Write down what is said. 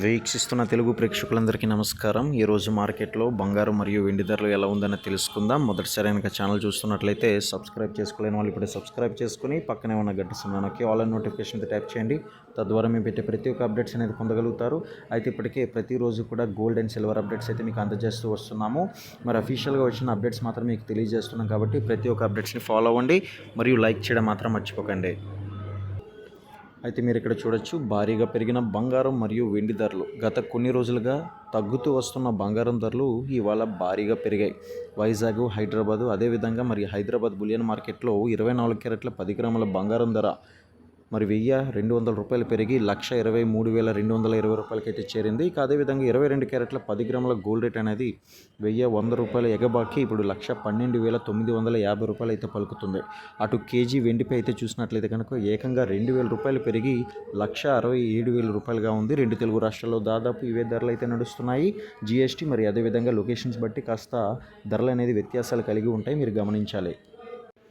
వీక్షిస్తున్న తెలుగు ప్రేక్షకులందరికీ నమస్కారం. ఈరోజు మార్కెట్లో బంగారం మరియు వెండి ధరలు ఎలా ఉందని తెలుసుకుందాం. మొదటిసారి కనుక ఛానల్ చూస్తున్నట్లయితే సబ్స్క్రైబ్ చేసుకోలేని వాళ్ళు ఇప్పుడే సబ్స్క్రైబ్ చేసుకుని పక్కనే ఉన్న గంట సమయానికి ఆల్ నోటిఫికేషన్ ట్యాప్ చేయండి. తద్వారా మేము పెట్టే ప్రతి ఒక్క అప్డేట్స్ అనేది పొందగలుగుతారు. అయితే ఇప్పటికే ప్రతిరోజు కూడా గోల్డ్ అండ్ సిల్వర్ అప్డేట్స్ అయితే మీకు అందజేస్తూ వస్తున్నాము. మరి అఫీషియల్గా వచ్చిన అప్డేట్స్ మాత్రం మీకు తెలియజేస్తున్నాం కాబట్టి ప్రతి ఒక్క అప్డేట్స్ని ఫాలో అవ్వండి. మరియు లైక్ చేయడం మాత్రం మర్చిపోకండి. అయితే మీరు ఇక్కడ చూడొచ్చు భారీగా పెరిగిన బంగారం మరియు వెండి ధరలు. గత కొన్ని రోజులుగా తగ్గుతూ వస్తున్న బంగారం ధరలు ఇవాళ భారీగా పెరిగాయి. వైజాగ్ హైదరాబాదు అదేవిధంగా మరి హైదరాబాద్ బులియన్ మార్కెట్లో ఇరవై నాలుగు క్యారెట్ల పది గ్రాముల బంగారం ధర మరి వెయ్యి రెండు వందల రూపాయలు పెరిగి లక్ష ఇరవై మూడు వేల రెండు వందల ఇరవై రూపాయలకైతే చేరింది. ఇక అదేవిధంగా ఇరవై రెండు క్యారెట్ల పది గ్రాముల గోల్డ్ రేట్ అనేది వెయ్యి వంద రూపాయల ఎగబాకి ఇప్పుడు లక్ష పన్నెండు వేల తొమ్మిది వందల యాభై రూపాయలు అయితే పలుకుతుంది. అటు కేజీ వెండిపై అయితే చూసినట్లయితే కనుక ఏకంగా రెండు వేల రూపాయలు పెరిగి లక్ష అరవై ఏడు వేల రూపాయలుగా ఉంది. రెండు తెలుగు రాష్ట్రాల్లో దాదాపు ఇవే ధరలు అయితే నడుస్తున్నాయి. జిఎస్టీ మరి అదేవిధంగా లొకేషన్స్ బట్టి కాస్త ధరలు అనేది వ్యత్యాసాలు కలిగి ఉంటాయి. మీరు గమనించాలి.